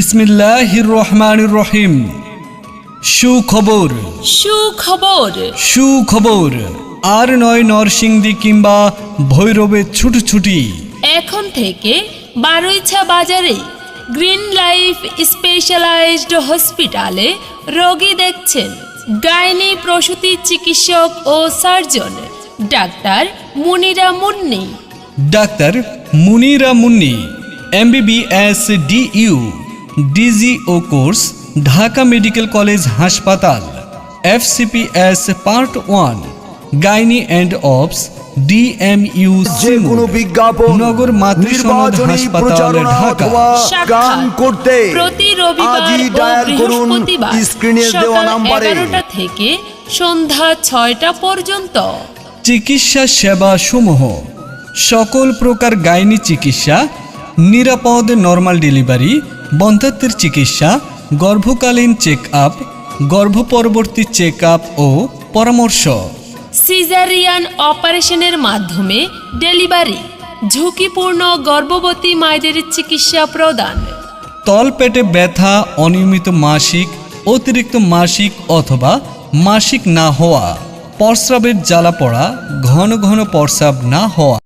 বিসমিল্লাহির রহমানির রহিম। সুখবর। সুখবর। সুখবর। আর নয় নরসিংদী কিংবা ভৈরবের ছুটছুটি। এখন থেকে বারুইছা বাজারে গ্রিন লাইফ স্পেশালাইজড হসপিটালে রোগী দেখছেন গাইনি প্রসূতি চিকিৎসক ও surgeon doctor Munira Munni. Doctor Munira Munni MBBS DU DGO course Dhaka medical college হাসপাতাল FCPS part one gynae and obs DMU যে কোনো বিজ্ঞাপন নগর মাতৃসমাজ হাসপাতাল ঢাকা। গান করতে প্রতি রবিবার ও ডায়াল করুন বৃহস্পতিবার স্ক্রিনে দেওয়া সকাল নাম্বারে। থেকে সন্ধ্যা ছয়টা পর্যন্ত। চিকিৎসা সেবা সমূহ সকল প্রকার গাইনি চিকিৎসা নিরাপদ নর্মাল ডেলিভারি বন্ধাত্বের চিকিৎসা গর্ভকালীন চেক আপ গর্ভপরবর্তী চেক আপ ও পরামর্শ। সিজারিয়ান অপারেশনের মাধ্যমে ডেলিভারি ঝুঁকিপূর্ণ গর্ভবতী মায়েদের চিকিৎসা প্রদান। তলপেটে ব্যথা অনিয়মিত মাসিক অতিরিক্ত মাসিক অথবা মাসিক না হওয়া প্রস্রাবের জ্বালা পড়া ঘন ঘন প্রস্রাব না হওয়া।